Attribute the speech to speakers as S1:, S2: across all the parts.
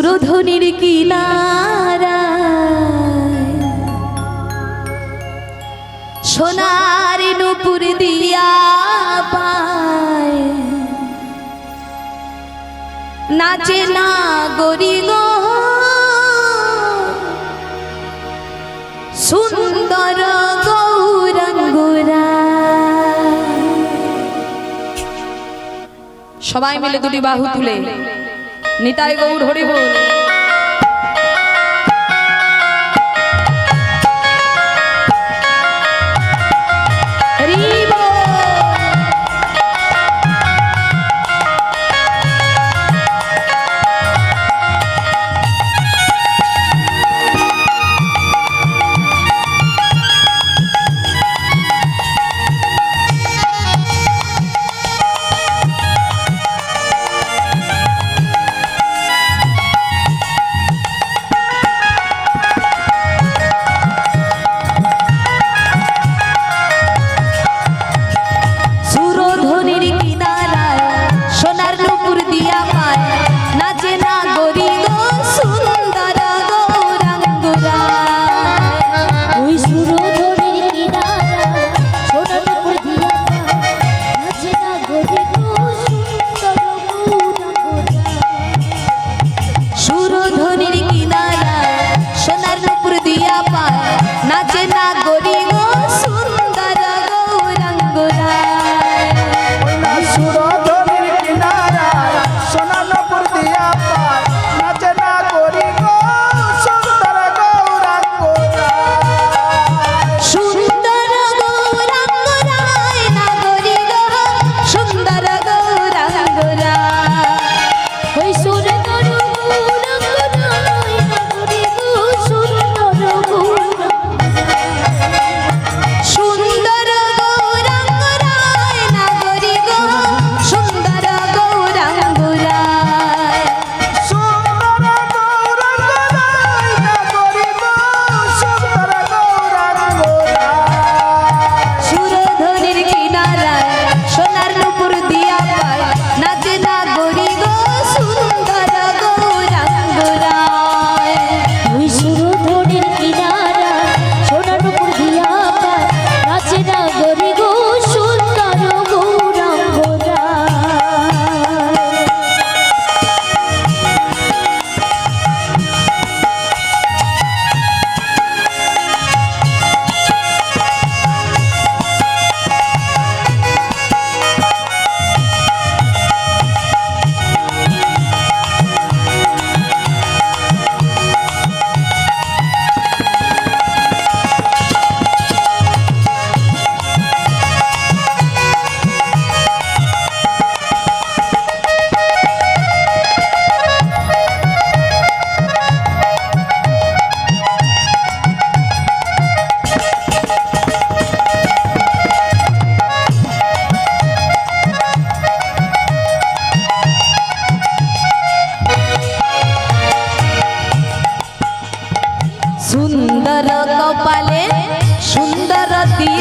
S1: ক্রোধনির কিনারা সোনার নুপুর দিয়া পায় নাচে না গরি সুন্দর
S2: সবাই মিলে দুটি বাহু তুলে নিতাই গৌর হরিবোল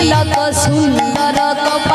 S1: তিলক সুন্দর কপ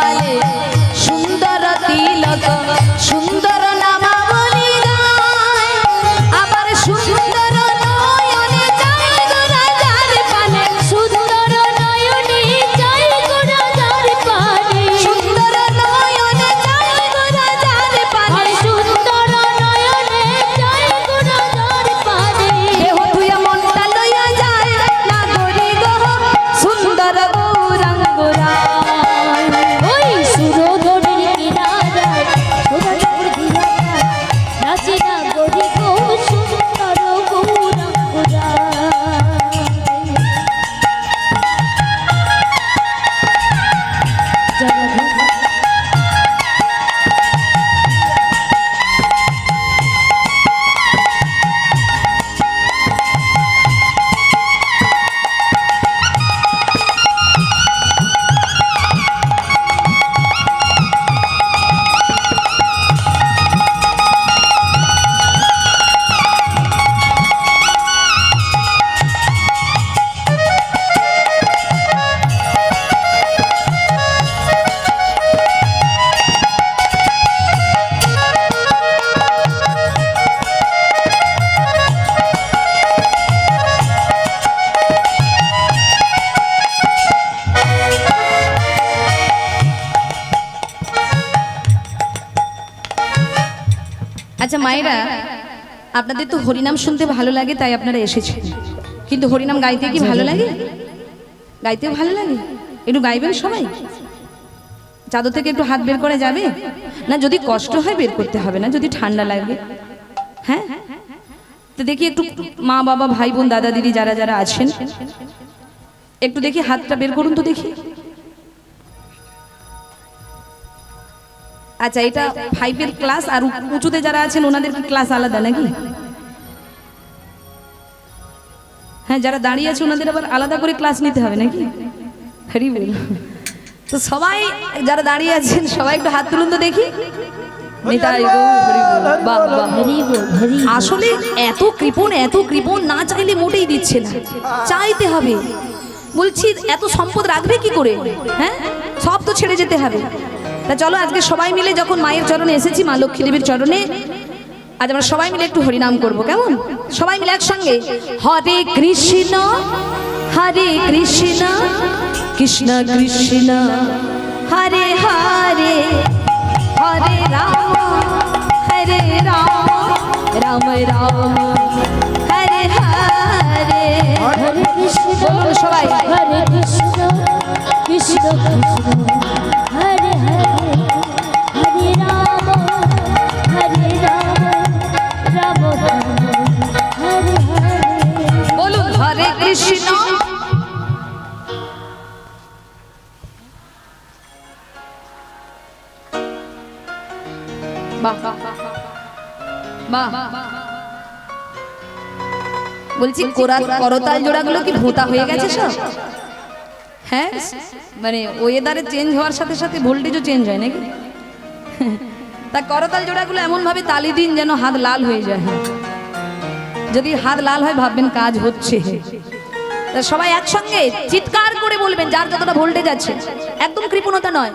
S2: আচ্ছা মায়েরা আপনাদের তো হরিনাম শুনতে ভালো লাগে তাই আপনারা এসেছেন কিন্তু হরিনাম গাইতে কি ভালো লাগে গাইতে ভালো লাগে একটু গাইবেন সবাই চাদর থেকে একটু হাত বের করা যাবে না যদি কষ্ট হয় বের করতে হবে না যদি ঠান্ডা লাগে হ্যাঁ তো দেখি একটু মা বাবা ভাই বোন দাদা দিদি যারা যারা আছেন একটু দেখি হাতটা বের করুন তো দেখি আচ্ছা এটা ফাইভের ক্লাস আর উঁচুতে যারা আছেন ওনাদের কি ক্লাস আলাদা নাকি হ্যাঁ যারা দাঁড়িয়ে আছে ওনাদের আবার আলাদা করে ক্লাস নিতে হবে নাকি হ্যারি বল তো সবাই যারা দাঁড়িয়ে আছেন সবাই একটু হাত তুলুন তো দেখি আসলে এত কৃপণ এত কৃপণ না চাইলে মোটেই দিচ্ছে না চাইতে হবে বলছি এত সম্পদ রাখবে কি করে হ্যাঁ সব তো ছেড়ে যেতে হবে তা চলো আজকে সবাই মিলে যখন মায়ের চরণে এসেছি মা লক্ষ্মী দেবীর চরণে আজ আমরা সবাই মিলে একটু হরিনাম করব কেমন সবাই মিলে একসঙ্গে হরে কৃষ্ণ হরে কৃষ্ণ কৃষ্ণ কৃষ্ণ হরে হরে হরে রাম হরে রাম রাম রাম হরে হরে হরে কৃষ্ণ সবাই
S3: হরে কৃষ্ণ কৃষ্ণ কৃষ্ণ
S2: বাহ বাহ বলছি কোরা করতাল জোড়াগুলো কি ভোতা হয়ে গেছে সব হ্যাঁ, হ্যাঁ, হ্যাঁ, হ্যাঁ। মানে ওয়েদারে চেঞ্জ হওয়ার সাথে সাথে ভোল্টেজও চেঞ্জ হয় নাকি তা করতাল জোড়াগুলো এমনভাবে তালি দিন যেন হাত লাল হয়ে যায় যদি হাত লাল হয় ভাববেন কাজ হচ্ছে সবাই একসঙ্গে চিৎকার করে বলবেন যার যতটা ভোল্টেজ আছে একদম কৃপণতা নয়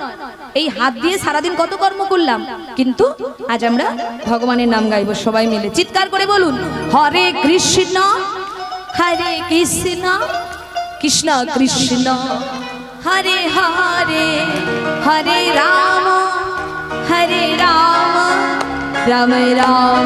S2: এই হাত দিয়ে সারাদিন কত কর্ম করলাম কিন্তু আজ আমরা ভগবানের নাম গাইব সবাই মিলে চিৎকার করে বলুন হরে কৃষ্ণ হরে কৃষ্ণ কৃষ্ণ কৃষ্ণ
S3: হরে হরে হরে রাম হরে রাম রাম রাম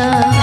S3: না